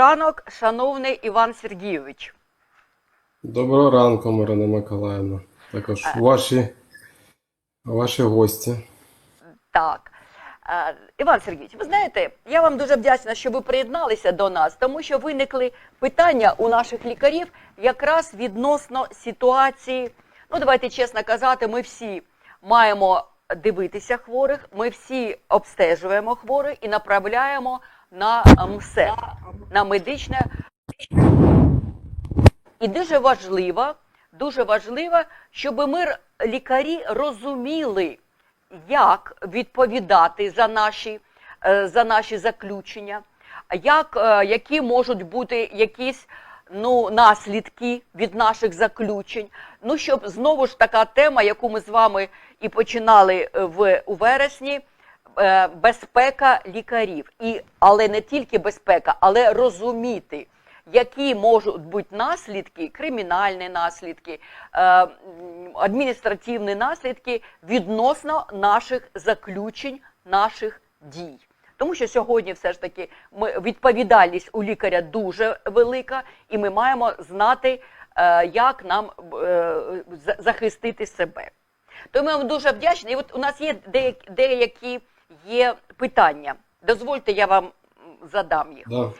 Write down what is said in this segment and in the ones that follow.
Ранок, шановний Іван Сергійович. Доброго ранку, Марина Миколаївна. Також ваші, ваші гості. Так. Е, Іван Сергійович, ви знаєте, я вам дуже вдячна, що ви приєдналися до нас, тому що виникли питання у наших лікарів якраз відносно ситуації. Ну, давайте чесно казати, ми всі маємо дивитися хворих, ми всі обстежуємо хворих і направляємо на МСЕК, на медичне. І дуже важливо, дуже важливо, щоб ми лікарі розуміли, як відповідати за наші, е, за наші заключення, як, е, які можуть бути якісь ну, наслідки від наших заключень. Ну, щоб знову ж така тема, яку ми з вами і починали е, в, у вересні, безпека лікарів. І, але не тільки безпека, але розуміти, які можуть бути наслідки, кримінальні наслідки, е, адміністративні наслідки відносно наших заключень, наших дій. Тому що сьогодні все ж таки ми, відповідальність у лікаря дуже велика, і ми маємо знати, е, як нам е, захистити себе. Тому ми вам дуже вдячні. І от у нас є деякі є питання. Дозвольте, я вам задам їх. Да.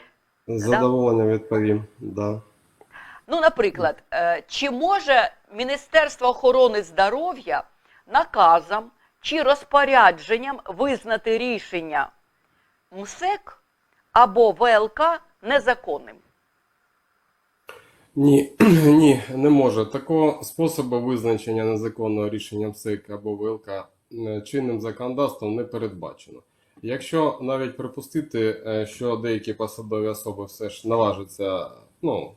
Задоволенням відповім. Да. Ну, наприклад, е, чи може Міністерство охорони здоров'я наказом чи розпорядженням визнати рішення МСЕК або ВЛК незаконним? Ні, ні, не може. Такого способу визначення незаконного рішення МСЕК або ВЛК чинним законодавством не передбачено. Якщо навіть припустити, е, що деякі посадові особи все ж наважаться ну,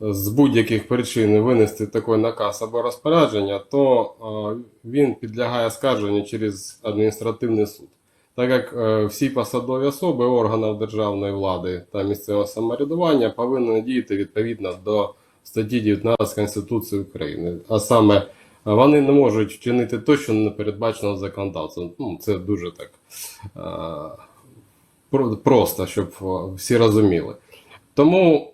з будь-яких причин винести такий наказ або розпорядження, то е, він підлягає скарженню через адміністративний суд. Так як е, всі посадові особи органів державної влади та місцевого самоврядування повинні діяти відповідно до статті 19 Конституції України. А саме е, вони не можуть вчинити те, що не передбачено законодавством. Ну, це дуже так просто, щоб всі розуміли. Тому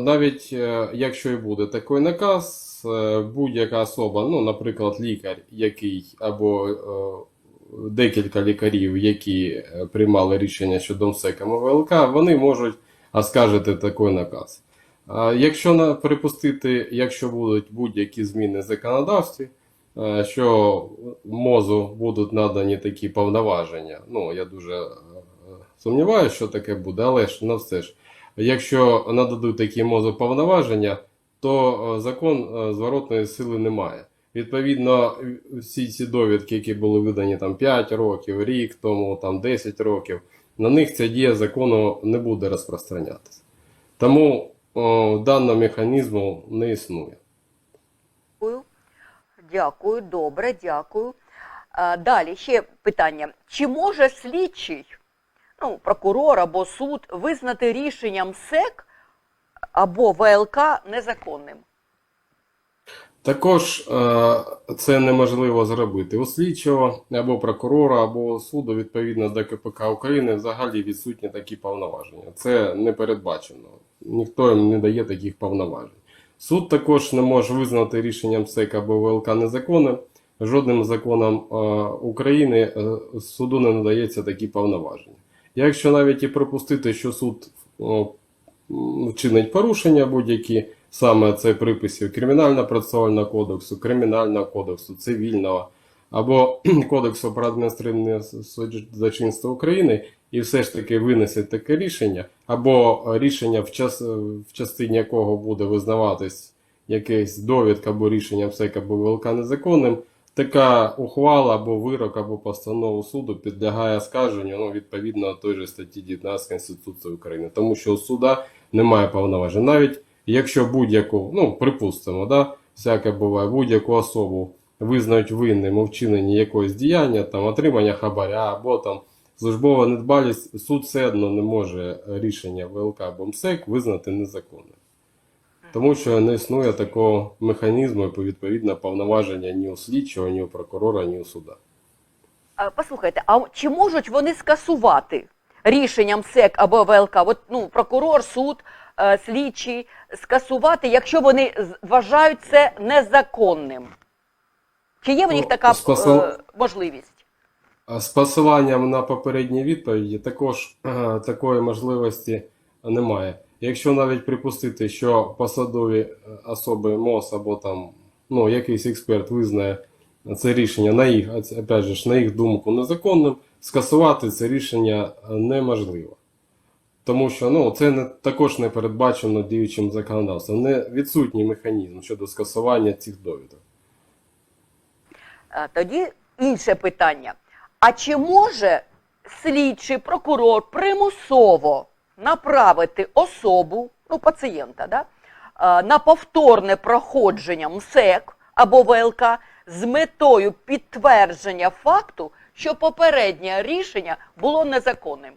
навіть е, якщо і буде такий наказ, е, будь-яка особа, ну, наприклад, лікар, який або е, декілька лікарів, які приймали рішення щодо МСЕК і ВЛК, вони можуть оскаржити такий наказ. Якщо припустити, якщо будуть будь-які зміни в законодавстві, е, що МОЗу будуть надані такі повноваження, ну я дуже е, сумніваюся, що таке буде, але ж на все ж. Якщо нададуть такі МОЗу повноваження, то е, закон зворотної сили не має. Відповідно, всі ці довідки, які були видані там 5 років, рік тому, там 10 років, на них ця дія закону не буде розпространятися. Тому о, даного механізму не існує. Дякую. Добре, дякую. Далі ще питання. Чи може слідчий, ну, прокурор або суд визнати рішенням СЕК або ВЛК незаконним? Також е, це неможливо зробити. У слідчого або прокурора, або суду відповідно до КПК України взагалі відсутні такі повноваження. Це не передбачено. Ніхто їм не дає таких повноважень. Суд також не може визнати рішенням СЕК або ВЛК незаконним. Жодним законом е, України е, суду не надається такі повноваження. Якщо навіть і припустити, що суд о, м, чинить порушення будь-які, саме це приписів Кримінального процесуального кодексу, Кримінального кодексу, цивільного або Кодексу про адміністративне судочинство України, і все ж таки винесуть таке рішення, або рішення, в, час, в частині якого буде визнаватись якась довідка або рішення МСЕК або ВЛК незаконним, така ухвала або вирок, або постанову суду підлягає скарженню ну, відповідно той же статті 19 Конституції України, тому що у суда немає повноважень. Навіть якщо будь-яку, ну припустимо, да, всяке буває, будь-яку особу визнають винним у вчиненні якогось діяння, там отримання хабаря або там службова недбалість, суд все одно не може рішення ВЛК або МСЕК визнати незаконним. Тому що не існує такого механізму відповідно повноваження ні у слідчого, ні у прокурора, ні у суда. Послухайте, а чи можуть вони скасувати рішенням СЕК або ВЛК, от, ну, прокурор, суд, слідчий, скасувати, якщо вони вважають це незаконним? Чи є в них Ну, така е, можливість? А З посиланням на попередні відповіді також е, такої можливості немає. Якщо навіть припустити, що посадові е, особи МОЗ або там ну, якийсь експерт визнає це рішення на їх, опять же, на їх думку незаконним, скасувати це рішення е, неможливо. Тому що ну, це не, також не передбачено діючим законодавством. Не відсутній механізм щодо скасування цих довідок. Е, Тоді інше питання. А чи може слідчий прокурор примусово направити особу, ну, пацієнта, да, е, на повторне проходження МСЕК або ВЛК з метою підтвердження факту, що попереднє рішення було незаконним?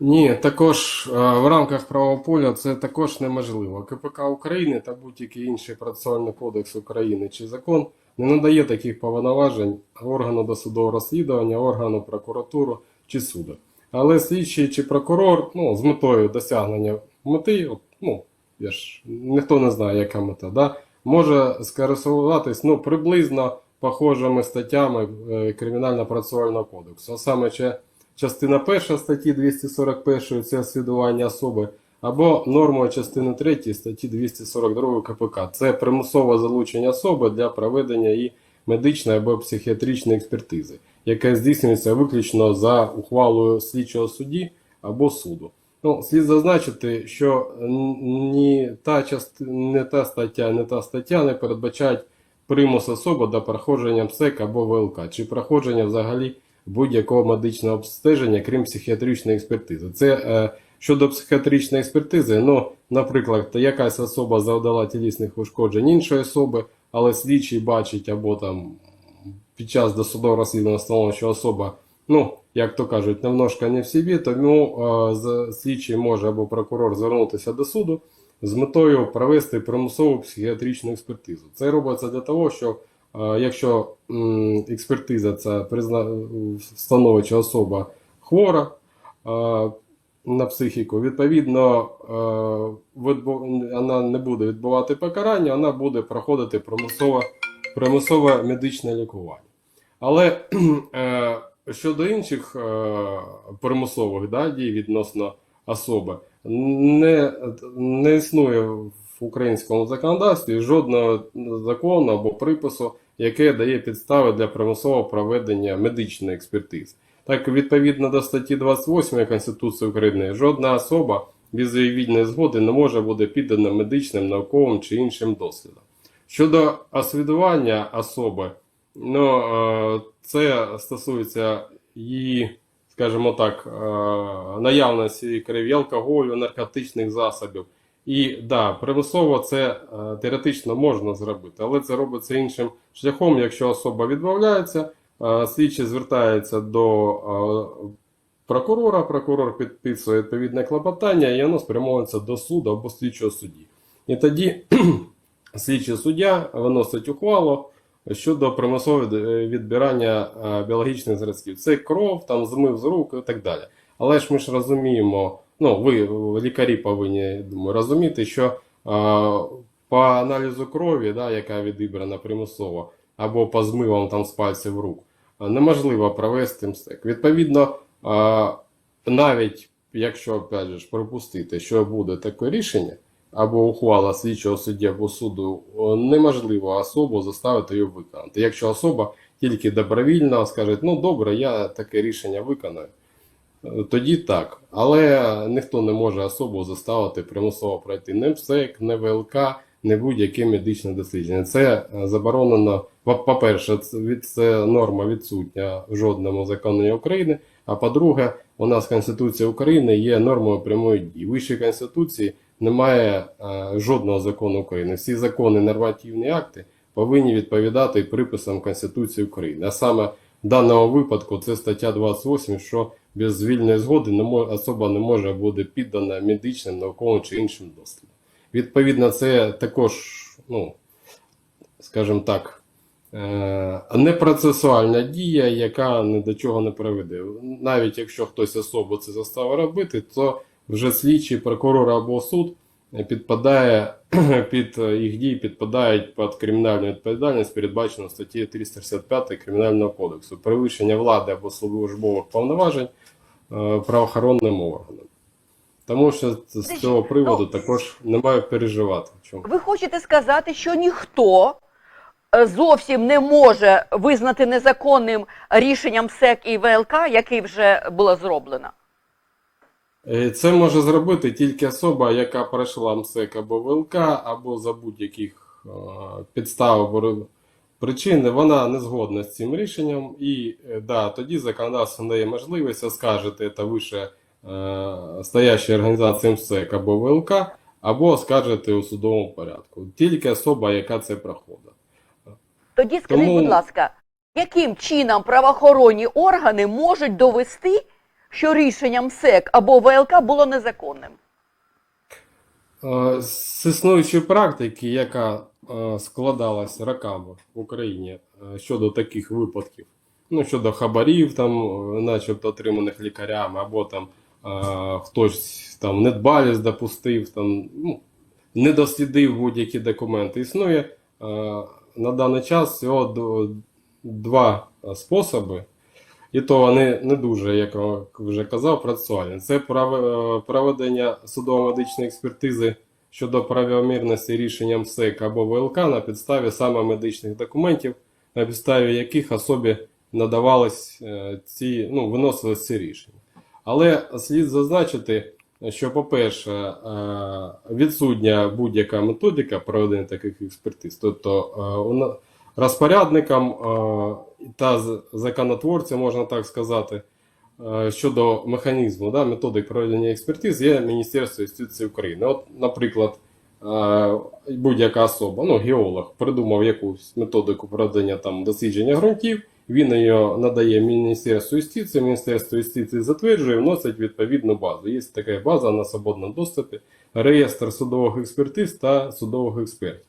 Ні, також е, в рамках правового поля це також неможливо. КПК України та будь-який інший процесуальний кодекс України чи закон не надає таких повноважень органу досудового розслідування, органу прокуратури чи суду. Але слідчий чи прокурор, ну, з метою досягнення мети, ну, я ж ніхто не знає, яка мета, да, може скористуватись ну, приблизно похожими статтями е, Кримінально-процесуального кодексу. А саме чи частина 1 статті 241 це освідування особи, або нормою частини 3 статті 242 КПК. Це примусове залучення особи для проведення її медичної або психіатричної експертизи, яка здійснюється виключно за ухвалою слідчого судді або суду. Ну, слід зазначити, що ні та част... не та стаття, не та стаття не передбачають примус особи до проходження МСЕК або ВЛК, чи проходження взагалі будь-якого медичного обстеження, крім психіатричної експертизи. Це е, щодо психіатричної експертизи, ну, наприклад, якась особа завдала тілісних ушкоджень іншої особи, але слідчий бачить або там під час досудового розслідування встановлено, що особа, ну, як то кажуть, немножко не в собі, тому е, слідчий може або прокурор звернутися до суду з метою провести примусову психіатричну експертизу. Це робиться для того, що е, якщо експертиза це встановить, що особа хвора е, на психіку, відповідно, е, вона не буде відбувати покарання, вона буде проходити примусове, примусове медичне лікування. Але е, щодо інших е, примусових да, дій відносно особи, не, не існує в українському законодавстві жодного закону або припису, яке дає підстави для примусового проведення медичної експертизи. Так, відповідно до статті 28 Конституції України, жодна особа без її вільної згоди не може бути піддана медичним, науковим чи іншим дослідам. Щодо освідування особи, ну, е, це стосується її, скажімо так, е, наявності крові, алкоголю, наркотичних засобів. І да, примусово це е, теоретично можна зробити, але це робиться іншим шляхом, якщо особа відмовляється, е, слідчий звертається до е, прокурора, прокурор підписує відповідне клопотання, і воно спрямовується до суду або слідчого судді. І тоді слідчий суддя виносить ухвалу щодо примусового е, відбирання е, біологічних зразків. Це кров, там змив з рук і так далі. Але ж ми ж розуміємо, ну ви лікарі повинні думаю, розуміти, що е, по аналізу крові, да, яка відібрана примусово, або по змивам там з пальців рук, е, неможливо провести МСЕК. Відповідно, е, навіть якщо опять же, припустити, що буде таке рішення, або ухвала слідчого судді або суду, неможливо особу заставити її виконати. Якщо особа тільки добровільно скаже, ну добре, я таке рішення виконую, е, тоді так. Але ніхто не може особу заставити примусово пройти не МСЕК, не ВЛК, не будь-яке медичне дослідження. Це е, заборонено, по- по-перше, це норма відсутня в жодному законі України. А по-друге, у нас Конституція України є нормою прямої дії. Вищій Конституції немає е, жодного закону України. Всі закони, нормативні акти повинні відповідати приписам Конституції України. А саме в даному випадку це стаття 28, що без вільної згоди не мо- особа не може бути піддана медичним, науковим чи іншим дослідам. Відповідно, це також, ну, скажімо так, е, непроцесуальна дія, яка ні до чого не приведе. Навіть якщо хтось особо це заставив робити, то вже слідчий прокурор або суд підпадає під їх дії підпадають під кримінальну відповідальність, передбачену статтею 365 Кримінального кодексу, перевищення влади або службових повноважень е, правоохоронним органам. Тому що з цього приводу також немає переживати. Чому? Ви хочете сказати, що ніхто е, зовсім не може визнати незаконним рішенням СЕК і ВЛК, яке вже було зроблено? Е, Це може зробити тільки особа, яка пройшла МСЕК або ВЛК, або за будь-яких е, підстав або ри- причин вона не згодна з цим рішенням, і е, да, тоді законодавство дає можливість оскаржити це вище стоящій організації МСЕК або ВЛК, або оскаржити у судовому порядку. Тільки особа, яка це проходить. Тоді скажіть, Тому- будь ласка, яким чином правоохоронні органи можуть довести, що рішенням СЕК або ВЛК було незаконним? Е, З існуючої практики, яка е, складалась роками в Україні е, щодо таких випадків, ну щодо хабарів, там, начебто отриманих лікарями, або там хтось там недбалість допустив, там, ну, не дослідив будь-які документи. Існує на даний час всього два способи. І то вони не дуже, як вже казав, процесуальні. Це е, проведення судово-медичної експертизи щодо правомірності рішення МСЕК або ВЛК на підставі саме медичних документів, на підставі яких особі надавались е, ці, ну, виносились ці рішення. Але слід зазначити, що, по-перше, е, відсутня будь-яка методика проведення таких експертиз. Тобто розпорядникам та з- законотворцям, можна так сказати, е, щодо механізму, да, методик проведення експертиз є Міністерство юстиції України. От, наприклад, е, будь-яка особа, ну, геолог, придумав якусь методику проведення там, дослідження ґрунтів, він її надає Міністерству юстиції, Міністерство юстиції затверджує вносить відповідну базу. Є така база на свободному доступі, реєстр судових експертиз та судових експертів.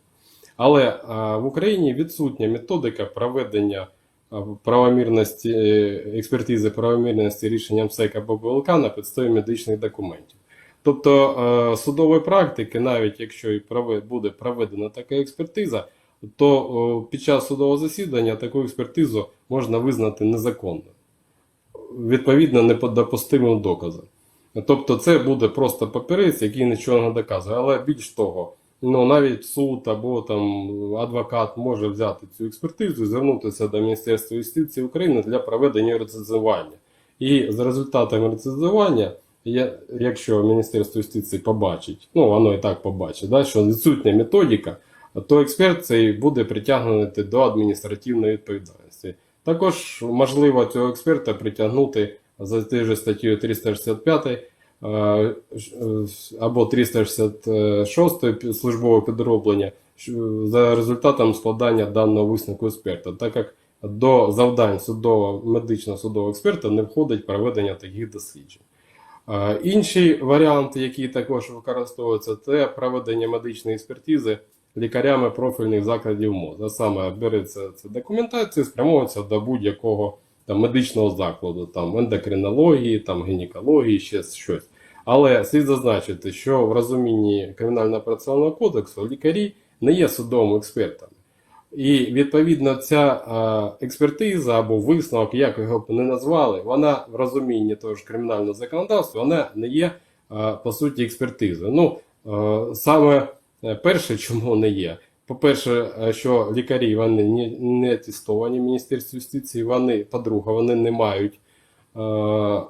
Але а, в Україні відсутня методика проведення правомірності е, експертизи правомірності рішення МСЕК або БЛК на підставі медичних документів. Тобто е, судової практики, навіть якщо і буде проведена така експертиза, то під час судового засідання таку експертизу можна визнати незаконною, відповідно неподопустимим доказом. Тобто це буде просто папірець, який нічого не доказує. Але більш того, ну навіть суд або там адвокат може взяти цю експертизу і звернутися до Міністерства юстиції України для проведення рецензування. І за результатами рецензування, якщо Міністерство юстиції побачить, ну воно і так побачить, да, що відсутня методика, то експерт цей буде притягнути до адміністративної відповідальності. Також можливо цього експерта притягнути за тією ж статтею 365 е, ж- е, або 366 службове підроблення за результатом складання даного висновку експерта, так як до завдань судового медичного судового експерта не входить проведення таких досліджень. Е, Інший варіант, який також використовується, це проведення медичної експертизи лікарями профільних закладів МОЗ. А саме береться ця документація, спрямовується до будь-якого там, медичного закладу, там ендокринології, там гінекології, ще щось. Але слід зазначити, що в розумінні кримінального процесуального кодексу лікарі не є судовими експертами. І відповідно ця експертиза або висновок, як його б не назвали, вона в розумінні того ж кримінального законодавства, вона не є по суті експертизою. Ну саме е, перше, чому не є. По-перше, е, що лікарі вони не, атестовані в Міністерстві юстиції, вони, по-друге, вони не мають е,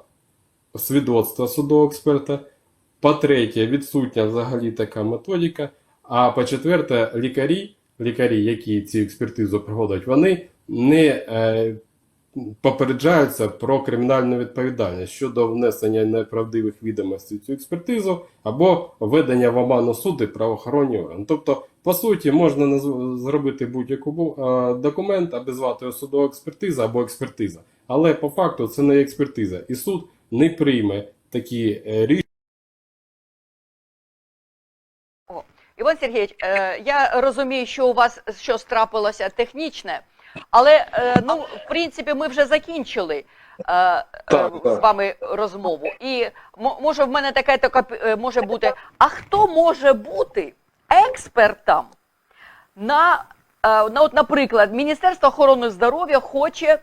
свідоцтва судового експерта. По-третє, відсутня взагалі така методика. А по-четверте, лікарі, лікарі, які цю експертизу проводять, вони не е, попереджаються про кримінальну відповідальність щодо внесення неправдивих відомостей цю експертизу або введення в оману суди правоохоронні органи. Тобто, по суті, можна зробити будь-яку е, документ, аби звати його судова експертиза або експертиза. Але по факту це не експертиза, і суд не прийме такі е, рішення. Іван Сергійович, е, я розумію, що у вас щось трапилося технічне, Але е, ну, в принципі, ми вже закінчили е, е, Так, з так. вами розмову. І може в мене таке така може бути. А хто може бути експертом на, на от, наприклад, Міністерство охорони здоров'я хоче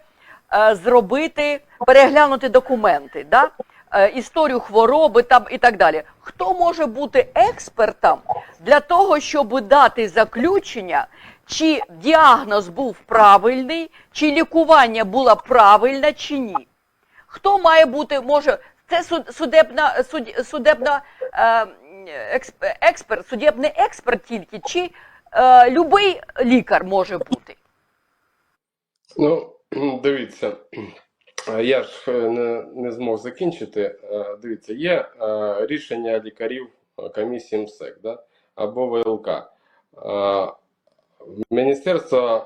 зробити, переглянути документи, да? історію хвороби там і так далі. Хто може бути експертом для того, щоб дати заключення, чи діагноз був правильний, чи лікування було правильне, чи ні? Хто має бути, може, це судебна, суд, судебна е, експ- експерт, судебний експерт тільки, чи е, любий лікар може бути? Ну, дивіться, я ж е, не, не змог закінчити. Е, Дивіться, є рішення лікарів комісії МСЕК да? або ВЛК. Міністерство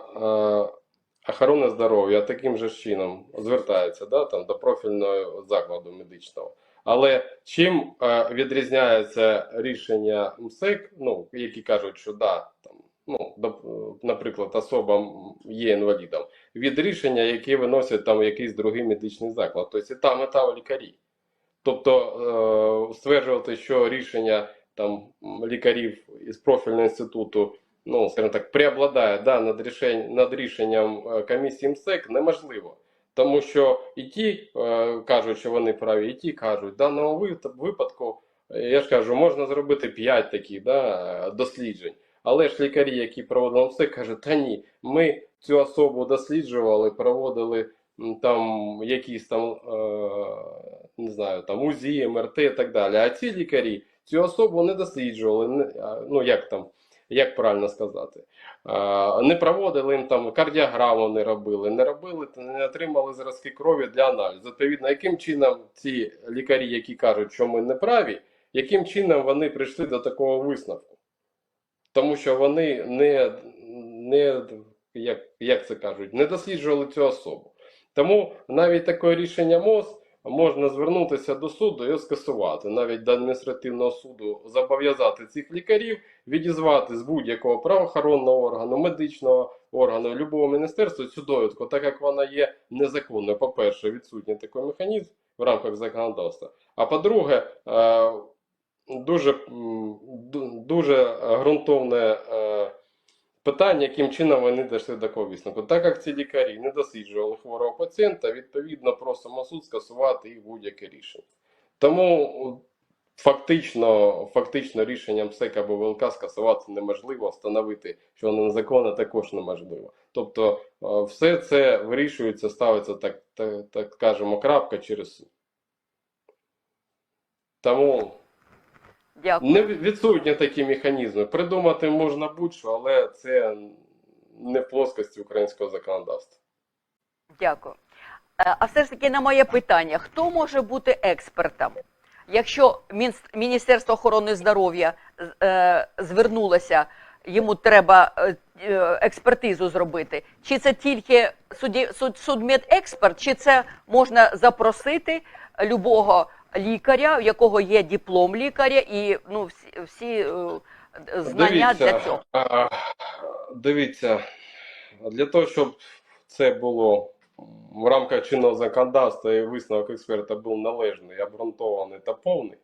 е, охорони здоров'я таким же чином звертається да, там, до профільного закладу медичного. Але чим е, відрізняється рішення МСЕК, ну, які кажуть, що да, там, ну, наприклад, особа є інвалідом, від рішення, яке виносять там якийсь другий медичний заклад. Тобто і там, і там лікарі. Тобто е, стверджувати, що рішення там лікарів із профільного інституту, ну, скажімо так, преобладає да, над, рішень, над рішенням е, комісії МСЕК неможливо. Тому що і ті е, кажуть, що вони праві, і ті кажуть, в даному випадку, я ж кажу, можна зробити 5 таких да, досліджень. Але ж лікарі, які проводили все, кажуть, та ні, ми цю особу досліджували, проводили там якісь там, е, не знаю, там УЗІ, МРТ і так далі. А ці лікарі цю особу не досліджували, ну як там, як правильно сказати, не проводили їм там кардіограму не робили, не робили, не отримали зразки крові для аналізу. Відповідно, яким чином ці лікарі, які кажуть, що ми не праві, яким чином вони прийшли до такого висновку? Тому що вони не, не як, як це кажуть, не досліджували цю особу. Тому навіть таке рішення МОЗ можна звернутися до суду і скасувати. Навіть до адміністративного суду зобов'язати цих лікарів відізвати з будь-якого правоохоронного органу, медичного органу, любого міністерства цю довідку, так як вона є незаконною. По-перше, відсутній такий механізм в рамках законодавства. А по-друге, е, дуже, дуже ґрунтовне е, питання, яким чином вони дійшли до такого висновку. Так як ці лікарі не досліджували хворого пацієнта, відповідно просимо суд скасувати їх будь-яке рішення. Тому фактично, фактично рішенням МСЕК або ВЛК скасувати неможливо, встановити, що воно незаконне, також неможливо. Тобто все це вирішується, ставиться так, так, так скажемо, крапка через суд. Тому Дякую. не відсутні такі механізми. Придумати можна будь-що, але це не в плоскості українського законодавства. Дякую. Е, А все ж таки на моє питання: хто може бути експертом? Якщо Міністерство охорони здоров'я е, звернулося, йому треба е, експертизу зробити, чи це тільки судмедексперт, чи це можна запросити любого лікаря, у якого є диплом лікаря і ну, всі, всі е, знання для цього? а, дивіться, для того, щоб це було в рамках чинного законодавства і висновок експерта був належний, обґрунтований та повний,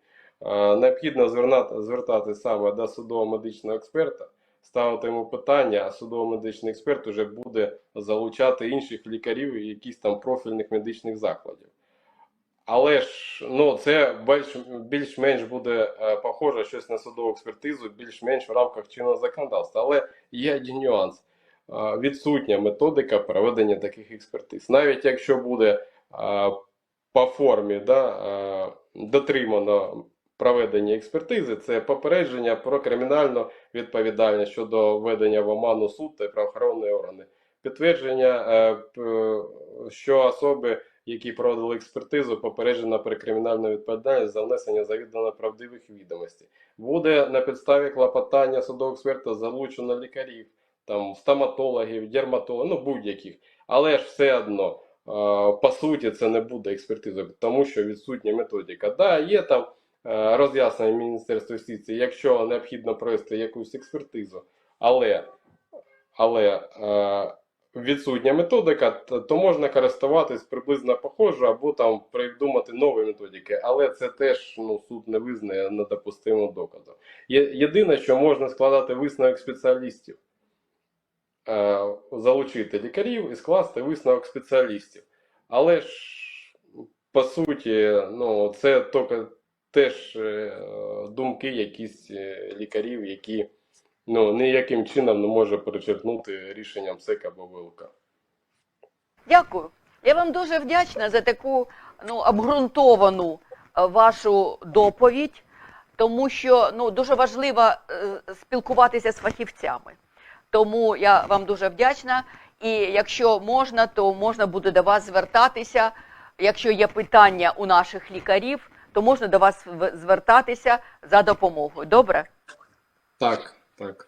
необхідно звернати, звертати саме до судово-медичного експерта, ставити йому питання, а судово-медичний експерт вже буде залучати інших лікарів і якісь там профільних медичних закладів. Але ж ну, це більш, більш-менш буде е, похоже щось на судову експертизу, більш-менш в рамках чинного законодавства. Але є один нюанс. Е, Відсутня методика проведення таких експертиз. Навіть якщо буде е, по формі да, дотримано проведення експертизи, це попередження про кримінальну відповідальність щодо введення в оману суд та правоохоронні органи. Підтвердження, що особи які проводили експертизу, попереджено про кримінальну відповідальність за внесення завідомо правдивих відомостей. Буде на підставі клопотання судового експерта залучено лікарів, там стоматологів, дерматологів, ну будь-яких. Але ж все одно, по суті, це не буде експертизою, тому що відсутня методика. Да, є там е, роз'яснення Міністерства юстиції, якщо необхідно провести якусь експертизу, але, але е, відсутня методика, то, можна користуватись приблизно похожою або там придумати нові методики, але це теж ну, суд не визнає недопустимим доказом. Єдине, що можна складати висновок спеціалістів, е, залучити лікарів і скласти висновок спеціалістів. Але ж, по суті, ну, це тільки теж е, думки якісь е, лікарів, які ну, ніяким чином не може перечеркнути рішенням СЕК або ВЛК. Дякую. Я вам дуже вдячна за таку ну, обґрунтовану е, вашу доповідь, тому що ну, дуже важливо е, спілкуватися з фахівцями. Тому я вам дуже вдячна. І якщо можна, то можна буде до вас звертатися. Якщо є питання у наших лікарів, то можна до вас звертатися за допомогою. Добре? Так, так.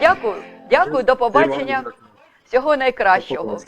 Дякую. Дякую, до побачення. Всього найкращого.